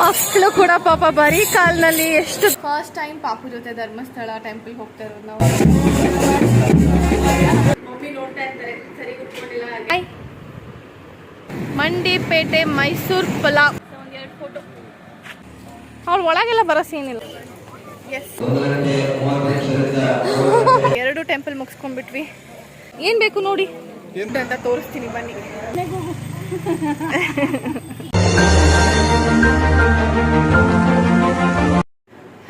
ಮಕ್ಕಳು ಕೂಡ ಪಾಪ ಬರೀ ಕಾಲ್ನಲ್ಲಿ ಎಷ್ಟು ಫಸ್ಟ್ ಟೈಮ್ ಪಾಪು ಜೊತೆ ಧರ್ಮಸ್ಥಳ ಟೆಂಪಲ್ ಹೋಗ್ತಾ ಇರೋದು ನಾವು. ಮಂಡಿಪೇಟೆ ಮೈಸೂರು ಪಲಾವ್. ಒಂದೆರಡು ಫೋಟೋ ಅವ್ಳು ಒಳಗೆಲ್ಲ ಬರೋ ಸೀನ್ ಇಲ್ಲ. ಎಸ್ ಎರಡು ಟೆಂಪಲ್ ಮುಗಿಸ್ಕೊಂಡ್ಬಿಟ್ವಿ. ಏನ್ ಬೇಕು ನೋಡಿ. ಅಂತ ತೋರಿಸ್ತೀನಿ ಬನ್ನಿ.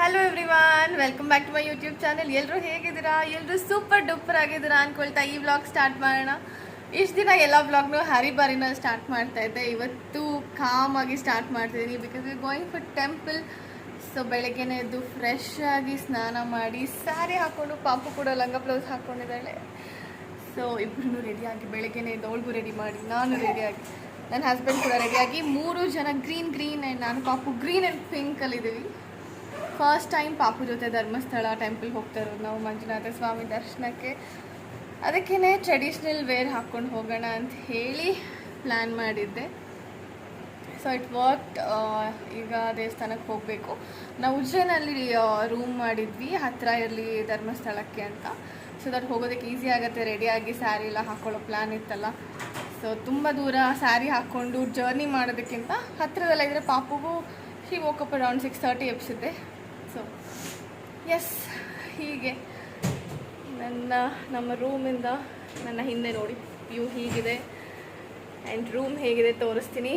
Hello everyone welcome back to my YouTube channel ಎಲ್ಲರೂ ಹೇಗಿದ್ದೀರಾ? ಎಲ್ಲರೂ ಸೂಪರ್ ಡೂಪರ್ ಆಗಿದ್ದೀರಾ ಅನ್ಕೊಳ್ತಾ ಈ ವ್ಲಾಗ್ ಸ್ಟಾರ್ಟ್ ಮಾಡೋಣ. ಇಷ್ಟು ದಿನ ಎಲ್ಲ ವ್ಲಾಗ್ನು ಹ್ಯಾರಿ ಬಾರಿನಲ್ಲಿ ಸ್ಟಾರ್ಟ್ ಮಾಡ್ತಾ ಇದ್ದೆ. ಇವತ್ತು ಕಾಮಾಗಿ ಸ್ಟಾರ್ಟ್ ಮಾಡ್ತಿದ್ದೀನಿ because we going for temple so ಬೆಳಗ್ಗೆನೇ ಎದ್ದು ಫ್ರೆಶ್ ಆಗಿ ಸ್ನಾನ ಮಾಡಿ ಸ್ಯಾರಿ ಹಾಕ್ಕೊಂಡು ಪಾಪು ಕೂಡ ಲಂಗ ಬ್ಲೌಸ್ ಹಾಕ್ಕೊಂಡಿದ್ದಾಳೆ ಸೊ ಇಬ್ಬರೂ ರೆಡಿಯಾಗಿ ಬೆಳಗ್ಗೆನೇ ಎದ್ದು ಅವಳಿಗೂ ರೆಡಿ ಮಾಡಿ, ನಾನು ರೆಡಿಯಾಗಿ ನನ್ನ ಹಸ್ಬೆಂಡ್ ಕೂಡ ರೆಡಿಯಾಗಿ ಮೂರು ಜನ ಗ್ರೀನ್ ಗ್ರೀನ್ ಆ್ಯಂಡ್ ನಾನು ಪಾಪು ಗ್ರೀನ್ ಆ್ಯಂಡ್ ಪಿಂಕಲ್ಲಿದ್ದೀವಿ ಫಸ್ಟ್ ಟೈಮ್ ಪಾಪು ಜೊತೆ ಧರ್ಮಸ್ಥಳ ಟೆಂಪಲ್ ಹೋಗ್ತಾ ಇರೋದು. ನಾವು ಮಂಜುನಾಥ ಸ್ವಾಮಿ ದರ್ಶನಕ್ಕೆ ಅದಕ್ಕೇ ಟ್ರೆಡಿಷ್ನಲ್ ವೇರ್ ಹಾಕ್ಕೊಂಡು ಹೋಗೋಣ ಅಂತ ಹೇಳಿ ಪ್ಲ್ಯಾನ್ ಮಾಡಿದ್ದೆ. ಸೊ ಇಟ್ ವರ್ಕ್ ಈಗ ದೇವಸ್ಥಾನಕ್ಕೆ ಹೋಗಬೇಕು. ನಾವು ಉಜ್ಜೈನಲ್ಲಿ ರೂಮ್ ಮಾಡಿದ್ವಿ. ಹತ್ತಿರ ಇರಲಿ ಧರ್ಮಸ್ಥಳಕ್ಕೆ ಅಂತ. ಸೊ ದಟ್ ಹೋಗೋದಕ್ಕೆ ಈಸಿ ಆಗುತ್ತೆ. ರೆಡಿಯಾಗಿ ಸ್ಯಾರಿ ಎಲ್ಲ ಹಾಕ್ಕೊಳ್ಳೋ ಪ್ಲ್ಯಾನ್ ಇತ್ತಲ್ಲ. ಸೊ ತುಂಬ ದೂರ ಸ್ಯಾರಿ ಹಾಕ್ಕೊಂಡು ಜರ್ನಿ ಮಾಡೋದಕ್ಕಿಂತ ಹತ್ತಿರದಲ್ಲ ಇದ್ದರೆ ಪಾಪುಗೂ she woke up around six thirty ಎಪ್ಸಿದೆ so yes ಹೀಗೆ. ನನ್ನ, ನಮ್ಮ ರೂಮಿಂದ ನನ್ನ ಹಿಂದೆ ನೋಡಿ ವ್ಯೂ ಹೀಗಿದೆ. ಆ್ಯಂಡ್ ರೂಮ್ ಹೇಗಿದೆ ತೋರಿಸ್ತೀನಿ.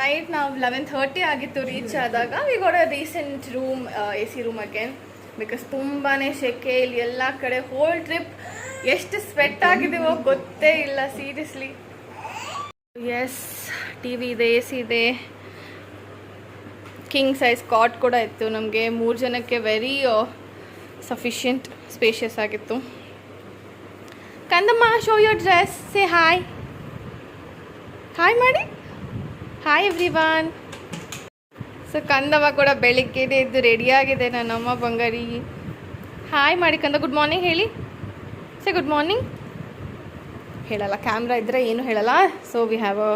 ನೈಟ್ ನಾವು ಲೆವೆನ್ ಥರ್ಟಿ ಆಗಿತ್ತು ರೀಚ್ ಆದಾಗ. We uh recent room A C room again because ತುಂಬಾ ಸೆಕೆ, ಇಲ್ಲಿ ಎಲ್ಲ ಕಡೆ ಹೋಲ್ ಟ್ರಿಪ್ ಎಷ್ಟು ಸ್ವೆಟ್ ಆಗಿದೆವೋ ಗೊತ್ತೇ ಇಲ್ಲ ಸೀರಿಯಸ್ಲಿ ಎಸ್ ಟಿ ವಿ ಇದೆ ಎ ಸಿ ಇದೆ. ಕಿಂಗ್ ಸೈಜ್ ಕಾಟ್ ಕೂಡ ಇತ್ತು. ನಮಗೆ ಮೂರು ಜನಕ್ಕೆ ವೆರಿ ಸಫಿಷಿಯಂಟ್ ಸ್ಪೇಷಿಯಸ್ ಆಗಿತ್ತು. ಕಂದಮ್ಮ show your dress say hi hi ಮಾಡಿ ಹಾಯ್ ಎವ್ರಿವಾನ್ ಸೊ ಕಂದಮ್ಮ ಕೂಡ ಬೆಳಿಗ್ಗೆ ಇದ್ದು ರೆಡಿಯಾಗಿದೆ ನನ್ನಮ್ಮ ಬಂಗಾರಿ. ಹಾಯ್ ಮಾಡಿ ಕಂದ ಗುಡ್ ಮಾರ್ನಿಂಗ್ ಹೇಳಿ. ಸೇ ಗುಡ್ ಮಾರ್ನಿಂಗ್ ಹೇಳಲ್ಲ ಕ್ಯಾಮ್ರಾ ಇದ್ದರೆ ಏನು ಹೇಳಲ್ಲ. So we have a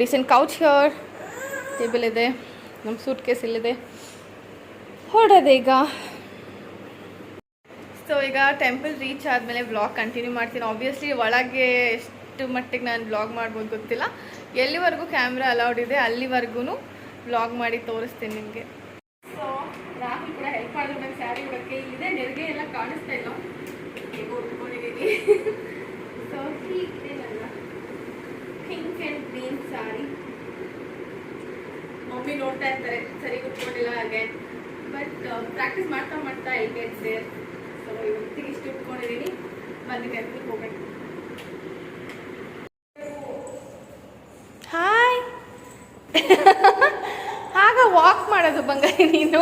decent couch here table ಇದೆ. ನಮ್ಮ ಸೂಟ್ ಕೇಸ್ ಇಲ್ಲಿದೆ. ಹೊರಡೋದೆ ಈಗ. ಸೊ ಈಗ ಟೆಂಪಲ್ ರೀಚ್ ಆದಮೇಲೆ ಬ್ಲಾಗ್ ಕಂಟಿನ್ಯೂ ಮಾಡ್ತೀನಿ. ಆಬ್ವಿಯಸ್ಲಿ ಒಳಗೆ ಎಷ್ಟು ಮಟ್ಟಿಗೆ ನಾನು ಬ್ಲಾಗ್ ಮಾಡ್ಬೋದು ಗೊತ್ತಿಲ್ಲ. ಎಲ್ಲಿವರೆಗೂ ಕ್ಯಾಮ್ರಾ ಅಲೌಡ್ ಇದೆ ಅಲ್ಲಿವರೆಗೂ ಬ್ಲಾಗ್ ಮಾಡಿ ತೋರಿಸ್ತೀನಿ ನಿಮಗೆ ಸೊ ರಾಹುಲ್ ಕೂಡ ಹೆಲ್ಪ್ ಮಾಡಿದ್ರು ನಂಗೆ ಸ್ಯಾರಿ ಉಡೋಕ್ಕೆ ಇಲ್ಲಿದೆ ನೆರಿಗೆ ಎಲ್ಲ ಕಾಣಿಸ್ತಾ ಇಲ್ಲ ಹೇಗೋ ಉಟ್ಕೊಂಡಿದ್ದೀನಿ ಸೊ ಹೀಗಿದೆ ನನ್ನ pink and green saree mummy ನೋಡ್ತಾ ಇರ್ತಾರೆ, ಸರಿ ಕುತ್ಕೊಂಡಿಲ್ಲ ಹಾಗೆ. ಬಟ್ ಪ್ರಾಕ್ಟೀಸ್ ಮಾಡ್ತಾ ಮಾಡ್ತಾ ಐ ಗೆಟ್ ದೇರ್ ಸೊ ಇವತ್ತಿಗೆ ಇಷ್ಟು ಉಟ್ಕೊಂಡಿದ್ದೀನಿ ಬಂದು ಟೆಂಪಲ್ ಹೋಗ್ಬೇಕು ಹಾಯ್ ಆಗ ವಾಕ್ ಮಾಡೋದು ಬಂಗಾರಿ ನೀನು.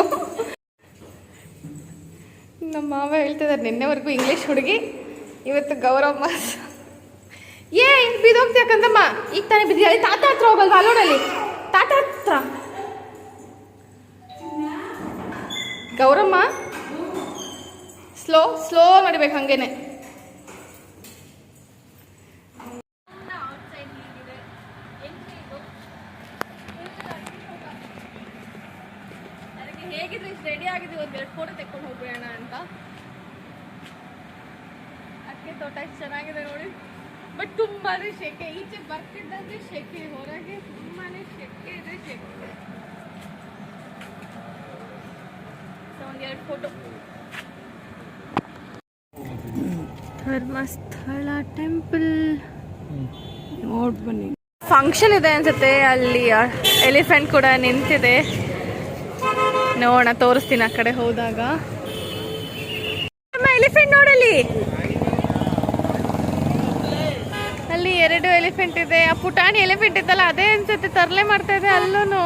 ನಮ್ಮ ಮಾವ ಹೇಳ್ತಿದ್ದಾರೆ ನಿನ್ನೆವರೆಗೂ ಇಂಗ್ಲೀಷ್ ಹುಡುಗಿ, ಇವತ್ತು ಗೌರವ ಮಾಸ್. ಏ ಬಿದ್ದೋಗ್ತೀಯಕ್ಕಂತಮ್ಮ ಈಗ ತಾನೇ ಬಿದ್ದಿ ತಾತ ಹತ್ರ ಹೋಗಲ್ವಾ? ಅಲ್ಲೋಡಲ್ಲಿ ತಾತ ಹತ್ರ. ಗೌರಮ್ಮ? ಸ್ಲೋ ಸ್ಲೋ ನಡಿಬೇಕು ಹಂಗೇನೆ. ಅದಕ್ಕೆ ಹೇಗಿದ್ರೆ ರೆಡಿ ಆಗಿದ್ದೀವಿ ಒಂದು ಎರಡು ಫೋಟೋ ತೆಕ್ಕೊಂಡು ಹೋಗೋಣ ಅಂತ. ಅಕ್ಕೆ ತೋಟ ಚೆನ್ನಾಗಿದೆ ನೋಡಿ. ಬಟ್ ತುಂಬಾ ಶೆಕೆ ಈಚೆ ಬರ್ತಿದ್ದಂಗೆ ಶೆಕೆ ಹೊರಗೆ ತುಂಬಾನೇ ಶೆಕೆ ಇದೆ ಶೆಕೆ ಸೊ ಒಂದೆರಡು ಫೋಟೋ ಧರ್ಮಸ್ಥಳ ಟೆಂಪಲ್ ನೋಡ್ ಬನ್ನಿ ಫಂಕ್ಷನ್ ಇದೆ ಅನ್ಸುತ್ತೆ ಅಲ್ಲಿ ಎಲಿಫೆಂಟ್ ಕೂಡ ನಿಂತಿದೆ. ನೋಡೋಣ ತೋರಿಸ್ತೀನಿ ಆ ಕಡೆ ಹೋದಾಗ. ಎಲಿಫೆಂಟ್ ನೋಡಲ್ಲಿ. ಅಲ್ಲಿ ಎರಡು ಎಲಿಫೆಂಟ್ ಇದೆ. ಆ ಪುಟಾಣಿ ಎಲಿಫೆಂಟ್ ಇತ್ತಲ್ಲ ಅದೇ ಅನ್ಸುತ್ತೆ ತರಲೆ ಮಾಡ್ತಾ ಇದೆ ಅಲ್ಲೂ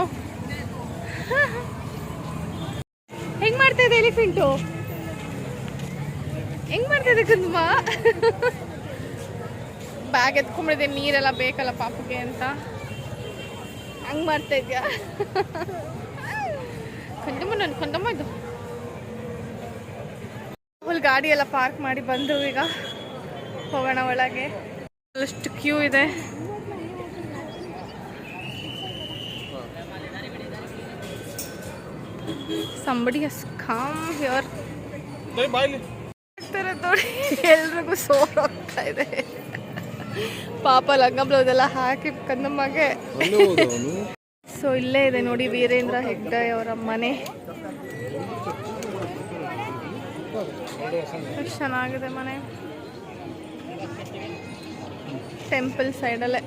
ಹೆಂಗ್ ಮಾಡ್ತಾ ಇದೆ ಎಲಿಫೆಂಟು? ಹೆಂಗ್ ಮಾಡ್ತಾ ಇದೆ ಕುಂದುಮ? ಬ್ಯಾಗ್ ಎತ್ಕೊಂಡ್ಬಿಡಿದೆ ನೀರೆಲ್ಲ ಬೇಕಲ್ಲ ಪಾಪಿಗೆ ಅಂತ. ಹಂಗ್ ಮಾಡ್ತಾ ಇದ್ಯಾ? ಕುಂದಮ್ಮ ನನ್ ಕುಂದಮ್ಮ ಇದು. ಫುಲ್ ಗಾಡಿ ಎಲ್ಲ ಪಾರ್ಕ್ ಮಾಡಿ ಬಂದು ಈಗ ಹೋಗೋಣ ಒಳಗೆ. ಅಷ್ಟು ಕ್ಯೂ ಇದೆ. ಸಂಬಡಿ ಹಸ್ ಕಾಮ್ ಹಿಯರ್ ನೋಡಿ ಎಲ್ರಿಗೂ ಸೋರ್ ಹೋಗ್ತಾ ಇದೆ. ಪಾಪ ಲಗ್ನ ಹಾಕಿ ಕಂದಮ್ಮಗೆ ಸೊ ಇಲ್ಲೇ ಇದೆ ನೋಡಿ ವೀರೇಂದ್ರ ಹೆಗ್ಡೆ ಅವರ ಮನೆ. ಎಷ್ಟ್ ಚೆನ್ನಾಗಿದೆ ಮನೆ. ಟೆಂಪಲ್ ಸೈಡಲ್ಲೇ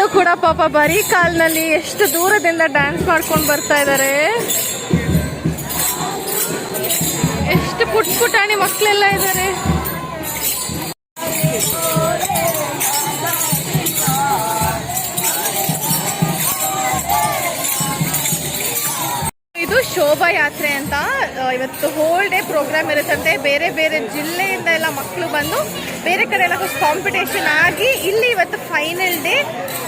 ಮಕ್ಕಳು ಕೂಡ ಪಾಪ ಬರೀ ಕಾಲ್ನಲ್ಲಿ ಎಷ್ಟು ದೂರದಿಂದ ಡ್ಯಾನ್ಸ್ ಮಾಡ್ಕೊಂಡು ಬರ್ತಾ ಇದ್ದಾರೆ ಎಷ್ಟು ಪುಟ್ ಪುಟಾಣಿ ಮಕ್ಕಳೆಲ್ಲ ಇದ್ದಾರೆ ಇವತ್ತು ಹೋಲ್ ಡೇ ಪ್ರೋಗ್ರಾಮ್ ಇರುತ್ತಂತೆ ಬೇರೆ ಬೇರೆ ಜಿಲ್ಲೆಯಿಂದ ಎಲ್ಲ ಮಕ್ಕಳು ಬಂದು ಬೇರೆ ಕಡೆ ಎಲ್ಲ ಕಾಂಪಿಟೇಷನ್ ಆಗಿ ಇಲ್ಲಿ ಇವತ್ತು ಫೈನಲ್ ಡೇ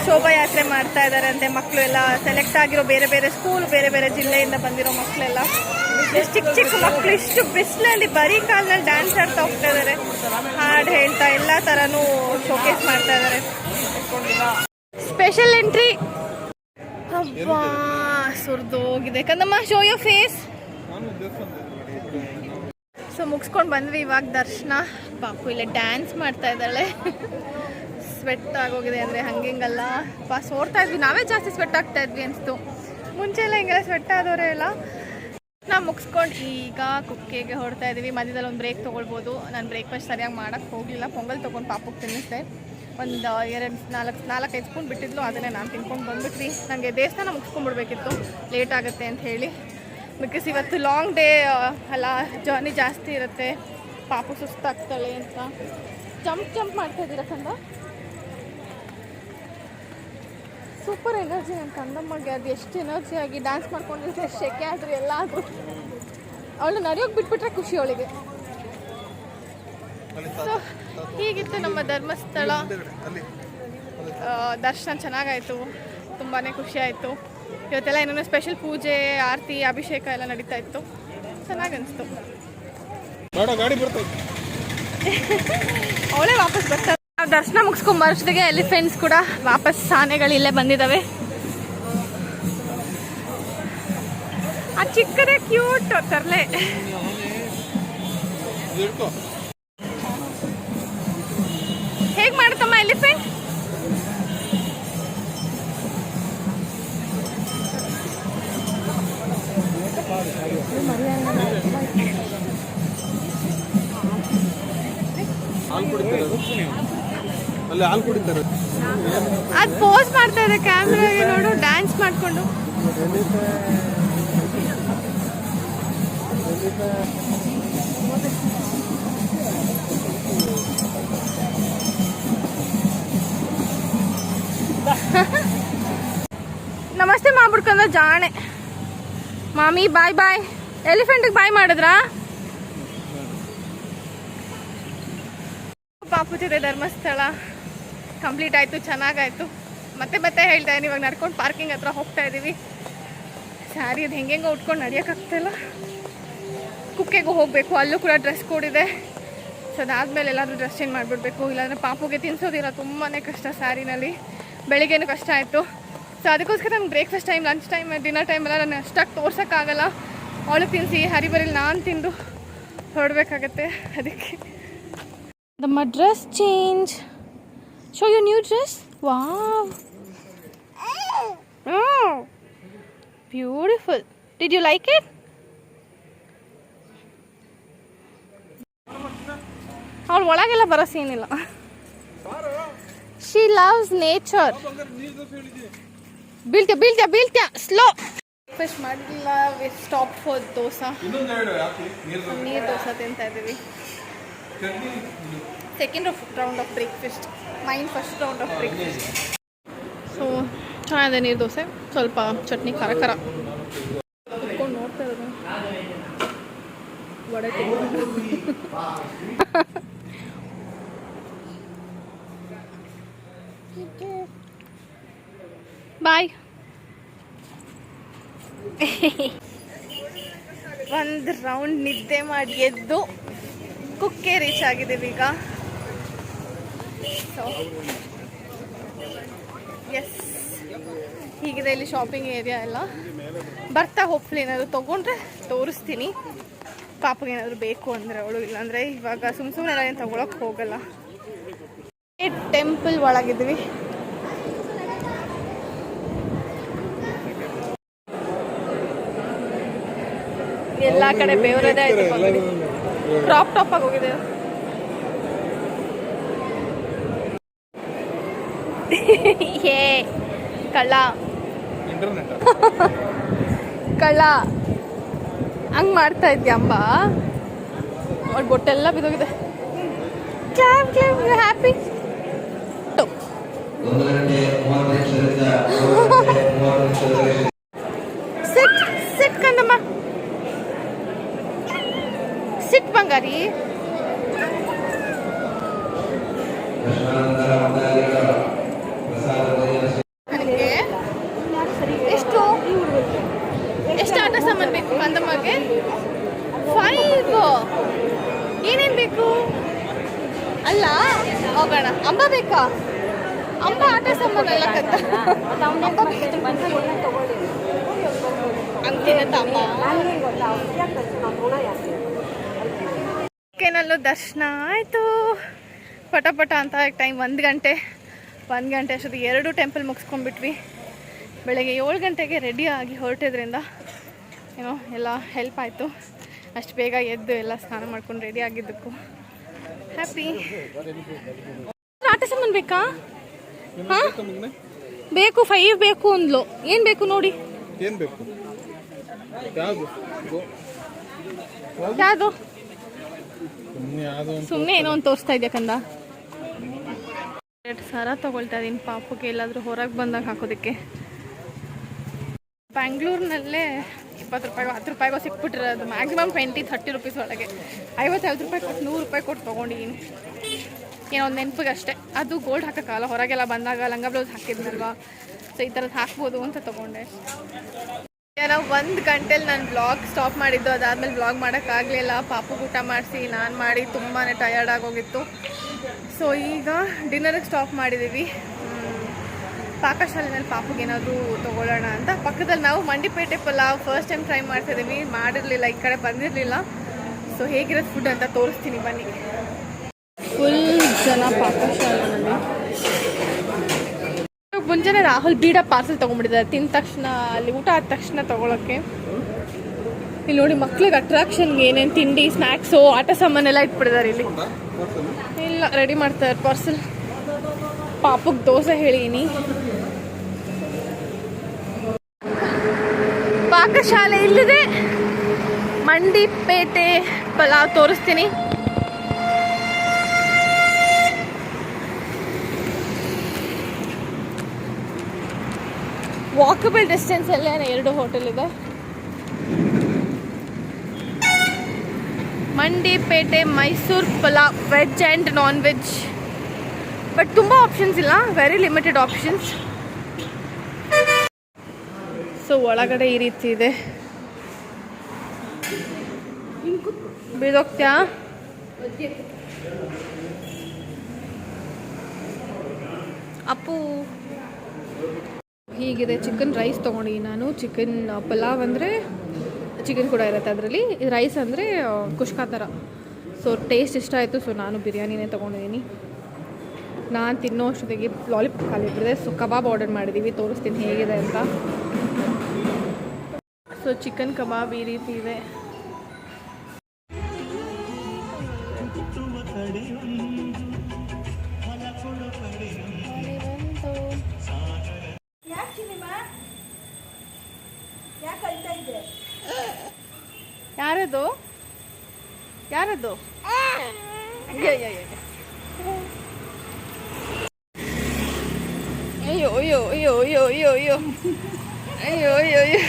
ಶೋಭಾಯಾತ್ರೆ ಮಾಡ್ತಾ ಇದ್ದಾರೆ ಅಂತೆ ಮಕ್ಕಳು ಎಲ್ಲ. ಸೆಲೆಕ್ಟ್ ಆಗಿರೋ ಬೇರೆ ಬೇರೆ ಸ್ಕೂಲ್ ಬೇರೆ ಬೇರೆ ಜಿಲ್ಲೆಯಿಂದ ಬಂದಿರೋ ಮಕ್ಕಳೆಲ್ಲ ಚಿಕ್ಕ ಚಿಕ್ಕ ಮಕ್ಕಳು ಇಷ್ಟು ಬಿಸಿಲಲ್ಲಿ ಬರೀ ಕಾಲದಲ್ಲಿ ಡ್ಯಾನ್ಸ್ ಆಡ್ತಾ ಹೋಗ್ತಾ ಇದ್ದಾರೆ. ಹಾಡು ಹೇಳ್ತಾ ಎಲ್ಲ ಥರನೂ ಶೋಕೇಸ್ ಮಾಡ್ತಾ ಇದ್ದಾರೆ. ಸ್ಪೆಷಲ್ ಎಂಟ್ರಿ ಸುರಿದೋಗಿದೆ. ಕಂದಮ್ಮ ಶೋ ಯೋ ಫೇಸ್ ಸೊ ಮುಗಿಸ್ಕೊಂಡು ಬಂದ್ವಿ ಇವಾಗ ದರ್ಶನ. ಪಾಪು ಇಲ್ಲೇ ಡ್ಯಾನ್ಸ್ ಮಾಡ್ತಾ ಇದ್ದಾಳೆ. ಸ್ವೆಟ್ ಆಗೋಗಿದೆ ಅಂದರೆ ಹಂಗಿಂಗಲ್ಲ. ಪಾ ಸೋರ್ತಾ ಇದ್ವಿ. ನಾವೇ ಜಾಸ್ತಿ ಸ್ವೆಟ್ ಆಗ್ತಾ ಇದ್ವಿ ಅನಿಸ್ತು. ಮುಂಚೆ ಎಲ್ಲ ಹಿಂಗೆಲ್ಲ ಸ್ವೆಟ್ ಆದವರೇ ಎಲ್ಲ ನಾವು ಮುಗಿಸ್ಕೊಂಡು ಈಗ ಕುಕ್ಕೆಗೆ ಹೊಡ್ತಾ ಇದ್ದೀವಿ. ಮಧ್ಯದಲ್ಲಿ ಒಂದು ಬ್ರೇಕ್ ತೊಗೊಳ್ಬೋದು. ನಾನು ಬ್ರೇಕ್ಫಾಸ್ಟ್ ಸರಿಯಾಗಿ ಮಾಡೋಕ್ಕೆ ಹೋಗಲಿಲ್ಲ. ಪೊಂಗಲ್ ತೊಗೊಂಡು ಪಾಪಕ್ಕೆ ತಿನ್ನಿಸ್ತೆ ಒಂದು ಎರಡು, ನಾಲ್ಕು, ನಾಲ್ಕೈದು ಸ್ಪೂನ್ ಬಿಟ್ಟಿದ್ಲು. ಅದನ್ನೇ ನಾನು ತಿನ್ಕೊಂಡು ಬಂದ್ಬಿಟ್ವಿ. ನನಗೆ ದೇವಸ್ಥಾನ ಮುಗಿಸ್ಕೊಂಡ್ಬಿಡ್ಬೇಕಿತ್ತು. ಲೇಟ್ ಆಗುತ್ತೆ ಅಂತ ಹೇಳಿ. ಬಿಕಾಸ್ ಇವತ್ತು ಲಾಂಗ್ ಡೇ ಅಲ್ಲ ಜರ್ನಿ ಜಾಸ್ತಿ ಇರುತ್ತೆ. ಪಾಪು ಸುಸ್ತಾಗ್ತಾಳೆ ಅಂತ. ಜಂಪ್ ಜಂಪ್ ಮಾಡ್ತಾ ಇದ್ದೀರಾ ಕಂದ? ಸೂಪರ್ ಎನರ್ಜಿ ನನ್ನ ಕಂದಮ್ಮಗೆ. ಅದು ಎಷ್ಟು ಎನರ್ಜಿ ಆಗಿ ಡ್ಯಾನ್ಸ್ ಮಾಡ್ಕೊಂಡಿರುತ್ತೆ ಶೆಕೆ ಆದರೂ ಎಲ್ಲ ಆದರೂ ಅವಳು ನಡೆಯೋಗಿ ಬಿಟ್ಬಿಟ್ರೆ ಖುಷಿ ಅವಳಿಗೆ. ಸೊ ಹೀಗಿತ್ತು ನಮ್ಮ ಧರ್ಮಸ್ಥಳ. ದರ್ಶನ ಚೆನ್ನಾಗಾಯಿತು. ತುಂಬಾ ಖುಷಿ ಆಯಿತು. ಇವತ್ತೆಲ್ಲ ಏನೇನೋ ಸ್ಪೆಷಲ್ ಪೂಜೆ ಆರತಿ ಅಭಿಷೇಕ ಎಲ್ಲ ನಡೀತಾ ಇತ್ತು. ಚೆನ್ನಾಗಿ ಅನಿಸ್ತು ಅವಳೇ ವಾಪಸ್ ಬರ್ತಾರೆ. ದರ್ಶನ ಮುಗಿಸ್ಕೊಂಡ್ ಬರೋಷ್ಟಿಗೆ ಎಲಿಫೆಂಟ್ಸ್ ಕೂಡ ವಾಪಸ್ ಆನೆಗಳು ಇಲ್ಲೇ ಬಂದಿದ್ದಾವೆ ಆ ಚಿಕ್ಕದೇ ಕ್ಯೂಟ್ ತರಲೆ. ಅಲ್ಲಿ ಹಾಲು ಕುಡಿತಾರೆ. ಅದು ಪೋಸ್ ಮಾಡ್ತಾ ಇದೆ ಕ್ಯಾಮ್ರಾಗೆ ನೋಡು ಡ್ಯಾನ್ಸ್ ಮಾಡ್ಕೊಂಡು. ನಮಸ್ತೆ ಮಾಡ್ಬಿಡ್ಕೊಂಡ ಜಾಣೆ. ಮಾಮಿ ಬಾಯ್ ಬಾಯ್ ಎಲಿಫೆಂಟಿಗೆ ಬಾಯ್ ಮಾಡಿದ್ರಾ? ಪಾಪು ಜೊತೆ ಧರ್ಮಸ್ಥಳ. ಕಂಪ್ಲೀಟ್ ಆಯಿತು, ಚೆನ್ನಾಗಾಯಿತು. ಮತ್ತೆ ಮತ್ತೆ ಹೇಳ್ತಾ ಇದ್ದೀನಿ, ಇವಾಗ ನಡ್ಕೊಂಡು ಪಾರ್ಕಿಂಗ್ ಹತ್ರ ಹೋಗ್ತಾ ಇದ್ದೀವಿ ಸ್ಯಾರಿ ಅದು ಹೆಂಗೆಂಗೋ ಉಟ್ಕೊಂಡು ನಡೆಯೋಕ್ಕಾಗ್ತಿಲ್ಲ ಕುಕ್ಕೆಗೂ ಹೋಗಬೇಕು, ಅಲ್ಲೂ ಕೂಡ ಡ್ರೆಸ್ ಕೋಡ್ ಇದೆ. ಸೊ ಅದಾದಮೇಲೆ ಎಲ್ಲಾದರೂ ಡ್ರೆಸ್ ಚೇಂಜ್ ಮಾಡಿಬಿಡ್ಬೇಕು. ಇಲ್ಲಾಂದರೆ ಪಾಪುಗೆ ತಿನ್ಸೋದಿಲ್ಲ ತುಂಬಾ ಕಷ್ಟ ಸ್ಯಾರಿನಲ್ಲಿ ಬೆಳಿಗ್ಗೆನೂ ಕಷ್ಟ ಆಯಿತು. ಸೊ ಅದಕ್ಕೋಸ್ಕರ ನಮ್ಗೆ breakfast time lunch time dinner time ಎಲ್ಲ ನಾನು ಅಷ್ಟಾಗಿ ತೋರ್ಸೋಕ್ಕಾಗಲ್ಲ. ಅವಳು ತಿನ್ನಿಸಿ ಹರಿಬರಿಲಿ ನಾನು ತಿಂದು ಹೊರಡಬೇಕಾಗತ್ತೆ. ಅದಕ್ಕೆ. ನಮ್ಮ dress change show you new dress wow beautiful did you like it ಅವಳು ಒಳಗೆಲ್ಲ ಬರೋ ಸೀನ್ ಇಲ್ಲ. ಶಿ ಲವ್ಸ್ ನೇಚರ್ ಬೀಳ್ತ್ಯಾ ಬೀಳ್ತ್ಯಾ ಬೀಳ್ತ್ಯಾ ಸ್ಲೋ ಬ್ರೇಕ್ಫಾಸ್ಟ್ ಮಾಡಲಿಲ್ಲ ಸ್ಟಾಪ್ ಫಾರ್ ದೋಸಾ. ಇನ್ನೊಂದು ನೀರು ನೀರು ದೋಸೆ ತಿಂತಾ ಇದ್ದೀವಿ. Second round of breakfast mine first round of breakfast so ಚೆನ್ನಾಗಿದೆ ನೀರು ದೋಸೆ. ಸ್ವಲ್ಪ ಚಟ್ನಿ ಖಾರ ಖಾರ. ಕುತ್ಕೊಂಡು ನೋಡ್ತಾ ಇರೋದು. ವಡೆ ಬಾಯ್ ಒಂದು ರೌಂಡ್ ನಿದ್ದೆ ಮಾಡಿ ಎದ್ದು ಕುಕ್ಕೆ ರೀಚ್ ಆಗಿದ್ದೀವಿ ಈಗ. ಸೊ ಎಸ್ ಹೀಗಿದೆ ಇಲ್ಲಿ ಶಾಪಿಂಗ್ ಏರಿಯಾ ಎಲ್ಲ. ಬರ್ತಾ ಹೋಪ್ಲಿ ಏನಾದರೂ ತೊಗೊಂಡ್ರೆ ತೋರಿಸ್ತೀನಿ. ಪಾಪಗೆ ಏನಾದರೂ ಬೇಕು ಅಂದರೆ ಅವಳು ಇಲ್ಲಾಂದರೆ ಇವಾಗ ಸುಮ್ಮ ಸುಮ್ಮನೆ ಎಲ್ಲ ಏನು ತೊಗೊಳಕ್ಕೆ ಹೋಗಲ್ಲ. ಟೆಂಪಲ್ ಒಳಗಿದ್ವಿ. ಎಲ್ಲ ಕಡೆ ಬೇವರದೇ ಆಯ್ತು. ಕ್ರಾಪ್ ಟಾಪ್ ಆಗಿ ಹೋಗಿದೆ. ಏ ಕಳ್ಳ ಇಂಟರ್ನೆಟ್ ಕಳ್ಳ ಹಂಗ್ ಮಾಡ್ತಾ ಇದ್ಯಾ ಅಂಬ? ಅವ್ರ ಬೊಟ್ಟೆಲ್ಲ ಬಿದ್ದೋಗಿದೆ. Clap clap you happy? ಒಂದು ಗಂಟೆ ಮೂವತ್ತು ನಿಮಿಷದಿಂದ ಮೂರು ಗಂಟೆ ಮೂವತ್ತು ನಿಮಿಷದವರೆಗೆ ಸಿಟ್ ಸಿಟ್ ಕಂದಮ್ಮ ಸಿಟ್ ಬಂಗಾರಿ ದರ್ಶನಾನಂತರ ಭಕ್ತಾದಿಗಳ ಪ್ರಸಾದದ ನನಗೆ ಎಷ್ಟು ಎಷ್ಟು ಆಟ ಸಾಮಾನು ಬೇಕು ಕಂದಮ್ಮಗೆ ಫೈವ್ ಏನೇನು ಬೇಕು ಅಲ್ಲ ಹೋಗೋಣ ಅಂಬ ಬೇಕಾ ಅಂಬ ಆಟ ಸಾಮಾನು ಎಲ್ಲ ಕಂದ ಅಂತಿನಂತ ಅಮ್ಮ ಏನಲ್ಲೂ ದರ್ಶನ. ಆಯಿತು. ಪಟ ಪಟ ಅಂತ ಟೈಮ್ ಒಂದು ಗಂಟೆ. ಒಂದು ಗಂಟೆ ಅಷ್ಟೊತ್ತಿಗೆ ಎರಡು ಟೆಂಪಲ್ ಮುಗಿಸ್ಕೊಂಡ್ಬಿಟ್ವಿ. ಬೆಳಗ್ಗೆ ಏಳು ಗಂಟೆಗೆ ರೆಡಿ ಆಗಿ ಹೊರಟಿದ್ರಿಂದ ಏನೋ ಎಲ್ಲ ಹೆಲ್ಪ್ ಆಯಿತು. ಅಷ್ಟು ಬೇಗ ಎದ್ದು ಎಲ್ಲ ಸ್ನಾನ ಮಾಡ್ಕೊಂಡು ರೆಡಿ ಆಗಿದ್ದಕ್ಕೂ. ಹ್ಯಾಪಿ ಆಟ ಸಾಮಾನು ಬೇಕಾ ಹಾಂ? ಬೇಕು ಫೈವ್ ಬೇಕು ಅಂದ್ಲು. ಏನು ಬೇಕು ನೋಡಿ? ಏನು ಬೇಕು? ಯಾವುದು? ಸುಮ್ಮನೆ ಏನೋ ಒಂದು ತೋರಿಸ್ತಾ ಇದೆಯಾ ಕಂದ? ಎರಡು ಸರ ತಗೊಳ್ತಾ ಇದೀನಿ ಪಾಪಕ್ಕೆ ಎಲ್ಲಾದರೂ ಹೊರಗೆ ಬಂದಾಗ ಹಾಕೋದಕ್ಕೆ. ಬ್ಯಾಂಗ್ಳೂರ್ನಲ್ಲೇ ಇಪ್ಪತ್ತು ರೂಪಾಯಿಗೋ ಹತ್ತು ರೂಪಾಯಿಗೋ ಸಿಕ್ಬಿಟ್ಟಿರೋದು ಮ್ಯಾಕ್ಸಿಮಮ್ ಟ್ವೆಂಟಿ ಥರ್ಟಿ ರುಪೀಸ್ ಒಳಗೆ. ಐವತ್ತೈದು ರೂಪಾಯಿ ಕೊಟ್ಟು ನೂರು ರೂಪಾಯಿ ಕೊಟ್ಟು ತೊಗೊಂಡಿದ್ದೀನಿ ಏನೋ ಒಂದು ನೆನಪಿಗೆ ಅಷ್ಟೇ ಅದು ಗೋಲ್ಡ್ ಹಾಕೋಕ್ಕಾಗಲ್ಲ ಹೊರಗೆಲ್ಲ ಬಂದಾಗ ಲಂಗ ಬ್ಲೌಸ್ ಹಾಕಿದ್ನಲ್ವಾ? ಸೊ ಈ ಥರದ್ದು ಹಾಕ್ಬೋದು ಅಂತ ತೊಗೊಂಡೆ. ಏನೋ ಒಂದು ಗಂಟೆಲಿ ನಾನು ಬ್ಲಾಗ್ ಸ್ಟಾಪ್ ಮಾಡಿದ್ದು, ಅದಾದಮೇಲೆ ಬ್ಲಾಗ್ ಮಾಡೋಕ್ಕಾಗಲಿಲ್ಲ ಪಾಪು ಊಟ ಮಾಡಿಸಿ, ನಾನು ಮಾಡಿ ತುಂಬಾ ಟಯರ್ಡ್ ಆಗೋಗಿತ್ತು. ಸೊ ಈಗ ಡಿನ್ನರಿಗೆ ಸ್ಟಾಪ್ ಮಾಡಿದ್ದೀವಿ ಪಾಕಶಾಲೆ ಪಾಕಶಾಲೆನಲ್ಲಿ ಪಾಪುಗೆ ಏನಾದರೂ ತೊಗೊಳ್ಳೋಣ ಅಂತ. ಪಕ್ಕದಲ್ಲಿ ನಾವು Mandipete pulao first time try ಮಾಡ್ತಿದ್ದೀವಿ ಮಾಡಿರಲಿಲ್ಲ, ಈ ಕಡೆ ಬಂದಿರಲಿಲ್ಲ. ಸೊ ಹೇಗಿರೋದು ಫುಡ್ ಅಂತ ತೋರಿಸ್ತೀನಿ ಬನ್ನಿ. ಫುಲ್ ಜನ ಪಾಕಶಾಲೆನಲ್ಲಿ. ಮುಂಜಾನೆ ರಾಹುಲ್ ಬೀಡ ಪಾರ್ಸೆಲ್ ತೊಗೊಂಡ್ಬಿಟ್ಟಿದ್ದಾರೆ. ತಿಂದ ತಕ್ಷಣ, ಅಲ್ಲಿ ಊಟ ಆದ ತಕ್ಷಣ ತೊಗೊಳಕ್ಕೆ. ಇಲ್ಲಿ ನೋಡಿ ಮಕ್ಳಿಗೆ ಅಟ್ರಾಕ್ಷನ್ಗೆ ಏನೇನು ತಿಂಡಿ ಸ್ನ್ಯಾಕ್ಸು ಆಟ ಸಾಮಾನೆಲ್ಲ ಇಟ್ಬಿಟ್ಟಿದ್ದಾರೆ ಇಲ್ಲಿ. ಇಲ್ಲ ರೆಡಿ ಮಾಡ್ತಾರೆ ಪಾರ್ಸೆಲ್ ಪಾಪಕ್ಕೆ ದೋಸೆ ಹೇಳೀನಿ. ಪಾಕಶಾಲೆ ಇಲ್ಲಿದೆ. ಮಂಡಿಪೇಟೆ ಪಲಾವ್ ತೋರಿಸ್ತೀನಿ. ವಾಕಬಲ್ ಡಿಸ್ಟೆನ್ಸ್ ಅಲ್ಲೇ ಎರಡು ಹೋಟೆಲ್ ಇದೆ. Mandipete Mysore pulao veg and non veg but ತುಂಬ ಆಪ್ಷನ್ಸ್ ಇಲ್ಲ ವೆರಿ ಲಿಮಿಟೆಡ್ ಆಪ್ಷನ್ಸ್ ಸೊ ಒಳಗಡೆ ಈ ರೀತಿ ಇದೆ. ಬಿದೋಗ್ತ್ಯಾ? ಅಪ್ಪು. ಹೀಗಿದೆ. ಚಿಕನ್ ರೈಸ್ ತೊಗೊಂಡು ನಾನು. ಚಿಕನ್ ಪಲಾವ್ ಅಂದರೆ ಚಿಕನ್ ಕೂಡ ಇರುತ್ತೆ ಅದರಲ್ಲಿ. ರೈಸ್ ಅಂದರೆ ಕುಷ್ಕಾ ಥರ ಸೊ ಟೇಸ್ಟ್ ಇಷ್ಟ ಆಯಿತು. ಸೊ ನಾನು ಬಿರಿಯಾನಿನೇ ತೊಗೊಂಡಿದ್ದೀನಿ. ನಾನು ತಿನ್ನೋ ಅಷ್ಟೊತ್ತಿಗೆ ಲಾಲಿಪಾಪ್ ಖಾಲಿ ಇದ್ದರೆ ಸೊ ಕಬಾಬ್ ಆರ್ಡರ್ ಮಾಡಿದ್ದೀವಿ ತೋರಿಸ್ತೀನಿ ಹೇಗಿದೆ ಅಂತ. ಸೊ ಚಿಕನ್, ಕಬಾಬ್ ಈ ರೀತಿ ಇದೆ ಯಾರದು ಅಯ್ಯೋ ಅಯ್ಯೋ ಅಯ್ಯೋ ಅಯ್ಯೋ ಅಯ್ಯೋ ಅಯ್ಯೋ ಅಯ್ಯೋ ಅಯ್ಯೋ ಅಯ್ಯೋ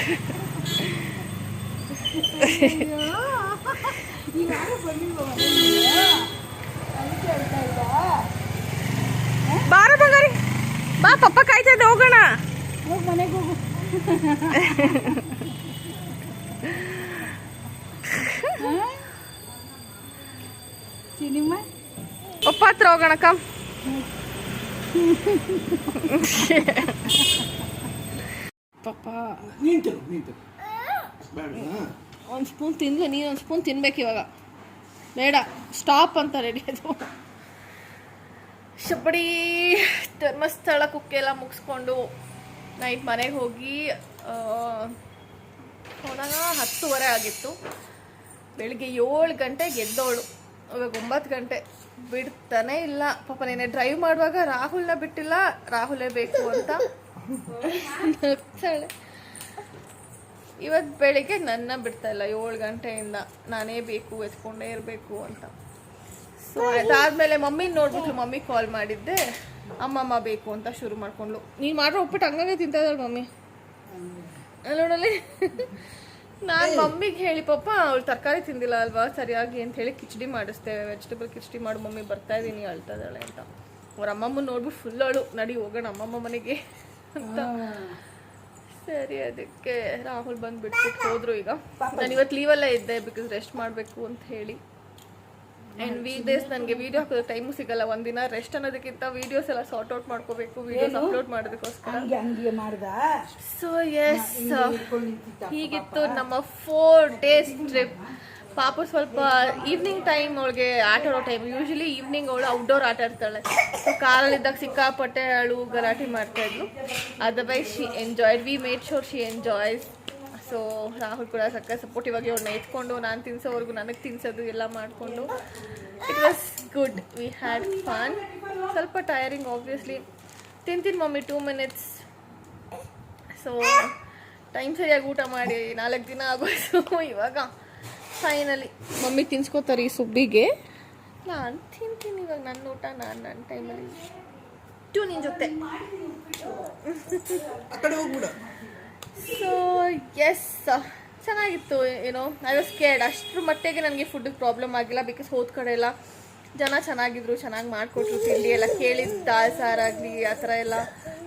ಬಾರ ಬಂಗಾರಿ ಬಾ ಪಪ್ಪ ಕಾಯ್ತಾ ಇದ್ದೆ ಹೋಗೋಣ ಹೋಗಿ ಮನೆಗೆ ಹೋಗು cinema ಪಪ್ಪ ಹತ್ರ ಹೋಗೋಣ ಕಮ್ ನಿಂತು ನಿಂತು ಒಂದು ಸ್ಪೂನ್ ತಿನ್ಲು ನೀನು ಒಂದು ಸ್ಪೂನ್ ತಿನ್ಬೇಕು ಇವಾಗ. ಬೇಡ ಸ್ಟಾಪ್ ಅಂತ ರೆಡಿ ಅದು ಶಬಡಿ ಧರ್ಮಸ್ಥಳ ಕುಕ್ಕೆಲ್ಲ ಮುಗಿಸ್ಕೊಂಡು ನೈಟ್ ಮನೆಗೆ ಹೋಗಿ ಹೋದಾಗ ಹತ್ತುವರೆ ಆಗಿತ್ತು. ಬೆಳಿಗ್ಗೆ ಏಳು ಗಂಟೆಗೆ ಎದ್ದೋಳು. ಇವಾಗ ಒಂಬತ್ತು ಗಂಟೆ ಬಿಡ್ತಾನೆ ಇಲ್ಲ. ಪಾಪ ನೆನೆ ಡ್ರೈವ್ ಮಾಡುವಾಗ ರಾಹುಲ್ನ ಬಿಟ್ಟಿಲ್ಲ. ರಾಹುಲೇ ಬೇಕು ಅಂತ. ಇವತ್ತು ಬೆಳಿಗ್ಗೆ ನನ್ನ ಬಿಡ್ತಾ ಇಲ್ಲ. ಏಳು ಗಂಟೆಯಿಂದ ನಾನೇ ಬೇಕು, ಎತ್ಕೊಂಡೇ ಇರಬೇಕು ಅಂತ. ಸೊ ಅದಾದ್ಮೇಲೆ ಮಮ್ಮಿ ನೋಡ್ಬಿಟ್ಟು ಮಮ್ಮಿ ಕಾಲ್ ಮಾಡಿದ್ದೆ. ಅಮ್ಮಮ್ಮ ಬೇಕು ಅಂತ ಶುರು ಮಾಡ್ಕೊಂಡ್ಲು ನೀನು ಮಾಡ್ರೆ ಉಪ್ಪಿಟ್ಟು ಹಂಗಂಗೆ ತಿಂತಾ ಇದ್ದಾಳೆ ಮಮ್ಮಿ. ನೋಡಲ್ಲಿ ನಾನು ಮಮ್ಮಿಗೆ ಹೇಳಿ ಪಾಪ ಅವ್ಳು ತರಕಾರಿ ತಿಂದಿಲ್ಲ ಅಲ್ವಾ? ಸರಿಯಾಗಿ ಅಂತ ಹೇಳಿ ಕಿಚಡಿ ಮಾಡಿಸ್ತೇವೆ ವೆಜಿಟೇಬಲ್ ಕಿಚಡಿ ಮಾಡು ಮಮ್ಮಿ ಬರ್ತಾ ಇದ್ದೀನಿ ಅಳ್ತಾ ಇದ್ದಾಳೆ ಅಂತ. ಅವ್ರ ಅಮ್ಮಮ್ಮ ನೋಡ್ಬಿಟ್ಟು ಫುಲ್ ಅಳು ನಡಿ ಹೋಗೋಣ ಅಮ್ಮಮ್ಮ ಮನೆಗೆ. ಅಂತ. ಸರಿ ಅದಕ್ಕೆ ರಾಹುಲ್ ಬಂದು ಬಿಟ್ಬಿಟ್ಟು ಹೋದ್ರು ಈಗ. ನಾನು ಇವತ್ತು ಲೀವಲ್ಲೇ ಇದ್ದೆ ಬಿಕಾಸ್ ರೆಸ್ಟ್ ಮಾಡಬೇಕು ಅಂತ ಹೇಳಿ. ಆ್ಯಂಡ್ ವೀಕ್ ಡೇಸ್ ನನಗೆ ವೀಡಿಯೋ ಹಾಕೋದು ಟೈಮು ಸಿಗಲ್ಲ ಒಂದಿನ ರೆಸ್ಟ್ ಅನ್ನೋದಕ್ಕಿಂತ ವೀಡಿಯೋಸ್ ಎಲ್ಲ ಸಾರ್ಟ್ ಔಟ್ ಮಾಡ್ಕೋಬೇಕು ವೀಡಿಯೋಸ್ ಅಪ್ಲೋಡ್ ಮಾಡೋದಕ್ಕೋಸ್ಕರ. ಸೊ ಎಸ್ ಹೀಗಿತ್ತು ನಮ್ಮ ಫೋರ್ ಡೇಸ್ ಟ್ರಿಪ್ ಪಾಪ ಸ್ವಲ್ಪ ಈವ್ನಿಂಗ್ ಟೈಮ್ ಅವಳಿಗೆ ಆಟ ಆಡೋ ಟೈಮ್ ಯೂಶಲಿ ಈವ್ನಿಂಗ್ ಅವಳು ಔಟ್ಡೋರ್ ಆಟ ಆಡ್ತಾಳೆ. ಸೊ ಕಾರಲ್ಲಿದ್ದಾಗ ಸಿಕ್ಕಾಪಟ್ಟೆ ಅಳು ಗಲಾಟೆ ಮಾಡ್ತಾ ಇದ್ಲು. Otherwise she enjoyed we made sure she enjoys so Rahul ಕೂಡ ಸಕ್ಕ ಸಪೋರ್ಟಿವ್ ಆಗಿ ಅವ್ರನ್ನ ಎತ್ಕೊಂಡು, ನಾನು ತಿನ್ಸೋವರೆಗೂ ನನಗೆ ತಿನ್ಸೋದು ಎಲ್ಲ ಮಾಡಿಕೊಂಡು. It was good we had fun ಸ್ವಲ್ಪ ಟಯರಿಂಗ್ ಆಬ್ವಿಯಸ್ಲಿ ತಿಂತೀನಿ mummy two minutes so time ಸರಿಯಾಗಿ ಊಟ ಮಾಡಿ ನಾಲ್ಕು ದಿನ ಆಗೋಯ್ತು ಇವಾಗ. ಫೈನಲಿ ಮಮ್ಮಿ ತಿನ್ಸ್ಕೋತಾರೆ ಈ ಸುಬ್ಬಿಗೆ. ನಾನು ತಿಂತೀನಿ ಇವಾಗ. ನನ್ನ ಊಟ, ನಾನು ನನ್ನ ಟೈಮಲ್ಲಿ ಟು ನಿನ್ನ ಜೊತೆ. ಸೊ ಎಸ್ ಚೆನ್ನಾಗಿತ್ತು ಏನೋ ಐ ವಾಸ್ ಕೇರ್ಡ್ ಅಷ್ಟ್ರ ಮಟ್ಟಿಗೆ ನನಗೆ ಫುಡ್ಡಿಗೆ ಪ್ರಾಬ್ಲಮ್ ಆಗಿಲ್ಲ ಬಿಕಾಸ್ ಹೋದ ಕಡೆ ಎಲ್ಲ ಜನ ಚೆನ್ನಾಗಿದ್ರು ಚೆನ್ನಾಗಿ ಮಾಡಿಕೊಟ್ರು ತಿಂಡಿ ಎಲ್ಲ ಕೇಳಿದ ದಾಲ್ ಸಾರಾಗಲಿ ಆ ಥರ ಎಲ್ಲ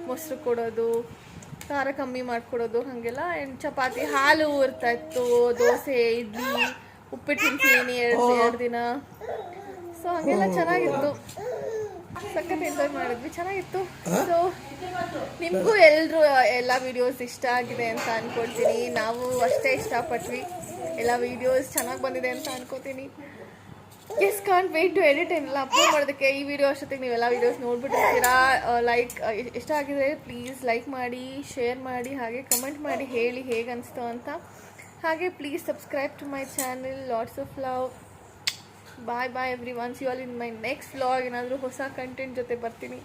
ಮೊಸರು ಕೊಡೋದು ಖಾರ ಕಮ್ಮಿ ಮಾಡಿಕೊಡೋದು ಹಾಗೆಲ್ಲ. ಆ್ಯಂಡ್ ಚಪಾತಿ ಹಾಲು ಇರ್ತಾ ಇತ್ತು ದೋಸೆ ಇಡ್ಲಿ ಉಪ್ಪಿಟ್ಟು ತಿಂತೀನಿ ಎರಡು ಎರಡು ದಿನ. ಸೊ ಹಾಗೆಲ್ಲ ಚೆನ್ನಾಗಿತ್ತು. ಸಖತ್ ಎಂಜಾಯ್ ಮಾಡಿದ್ವಿ. ಚೆನ್ನಾಗಿತ್ತು. ಸೊ ನಿಮಗೂ ಎಲ್ಲರೂ ಎಲ್ಲ ವಿಡಿಯೋಸ್ ಇಷ್ಟ ಆಗಿದೆ ಅಂತ ಅನ್ಕೊಳ್ತೀನಿ. ನಾವು ಅಷ್ಟೇ ಇಷ್ಟಪಟ್ವಿ. ಎಲ್ಲ ವಿಡಿಯೋಸ್ ಚೆನ್ನಾಗಿ ಬಂದಿದೆ ಅಂತ ಅನ್ಕೋತೀನಿ. Yes can't wait to edit ಏನೆಲ್ಲ ಅಪ್ಲೋಡ್ ಮಾಡೋದಕ್ಕೆ ಈ ವಿಡಿಯೋ ಅಷ್ಟೊತ್ತಿಗೆ ನೀವೆಲ್ಲ ವೀಡಿಯೋಸ್ ನೋಡ್ಬಿಟ್ಟಿರ್ತೀರಾ? ಲೈಕ್ ಇಷ್ಟ ಆಗಿದೆ ಪ್ಲೀಸ್ ಲೈಕ್ ಮಾಡಿ ಶೇರ್ ಮಾಡಿ ಹಾಗೆ ಕಮೆಂಟ್ ಮಾಡಿ ಹೇಳಿ ಹೇಗೆ ಅನಿಸ್ತು ಅಂತ. ಹಾಗೆ please subscribe to my channel lots of love bye bye every ones you all in my next vlog ಏನಾದರೂ ಹೊಸ ಕಂಟೆಂಟ್ ಜೊತೆ ಬರ್ತೀನಿ.